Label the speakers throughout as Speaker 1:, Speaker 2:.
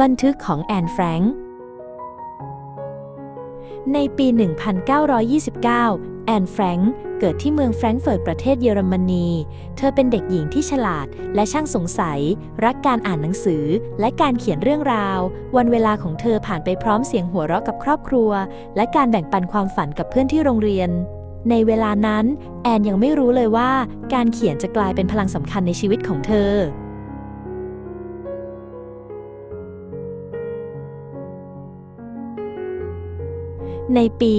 Speaker 1: บันทึกของแอนแฟรงค์ในปี 1929 แอนแฟรงค์เกิดที่เมืองแฟรงก์เฟิร์ตประเทศเยอรมนี เธอเป็นเด็กหญิงที่ฉลาดและช่างสงสัย รักการอ่านหนังสือและการเขียนเรื่องราว วันเวลาของเธอผ่านไปพร้อมเสียงหัวเราะกับครอบครัว และการแบ่งปันความฝันกับเพื่อนที่โรงเรียน ในเวลานั้น แอนยังไม่รู้เลยว่า การเขียนจะกลายเป็นพลังสำคัญในชีวิตของเธอ ในปี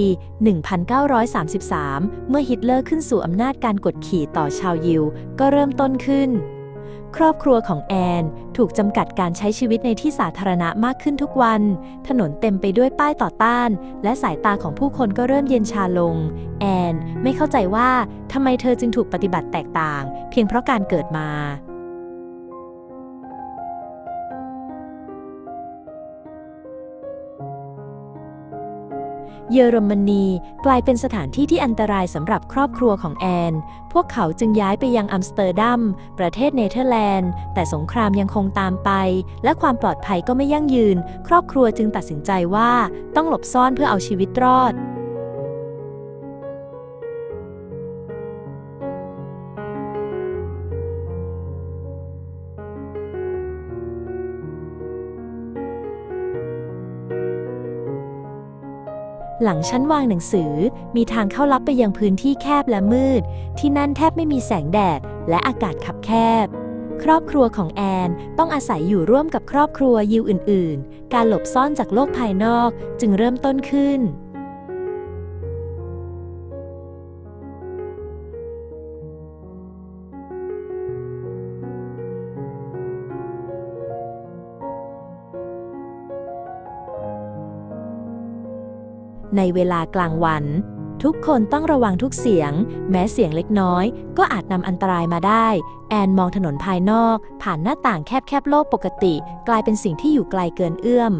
Speaker 1: 1933 เมื่อฮิตเลอร์ขึ้นสู่อำนาจการกดขี่ต่อชาวยิว ก็เริ่มต้นขึ้น ครอบครัวของแอน ถูกจำกัดการใช้ชีวิตในที่สาธารณะมากขึ้นทุกวัน ถนนเต็มไปด้วยป้ายต่อต้าน และสายตาของผู้คนก็เริ่มเย็นชาลง แอน ไม่เข้าใจว่าทำไมเธอจึงถูกปฏิบัติแตกต่าง เพียงเพราะการเกิดมา เยอรมนีกลายเป็นสถานที่ที่อันตรายสำหรับครอบครัวของแอน พวกเขาจึงย้ายไปยังอัมสเตอร์ดัม ประเทศเนเธอร์แลนด์ แต่สงครามยังคงตามไป และความปลอดภัยก็ไม่ยั่งยืน ครอบครัวจึงตัดสินใจว่าต้องหลบซ่อนเพื่อเอาชีวิตรอด หลังชั้นวางหนังสือ มีทางเข้าลับไปยังพื้นที่แคบและมืด ที่นั่นแทบไม่มีแสงแดด และอากาศขับแคบ ครอบครัวของแอนต้องอาศัยอยู่ร่วมกับครอบครัวยิวอื่น ๆ การหลบซ่อนจากโลกภายนอกจึงเริ่มต้นขึ้น ในเวลากลางวัน ทุกคนต้องระวังทุกเสียง แม้เสียงเล็กน้อย ก็อาจนำอันตรายมาได้ แอนมองถนนภายนอก ผ่านหน้าต่างแคบๆโลกปกติ กลายเป็นสิ่งที่อยู่ไกลเกินเอื้อม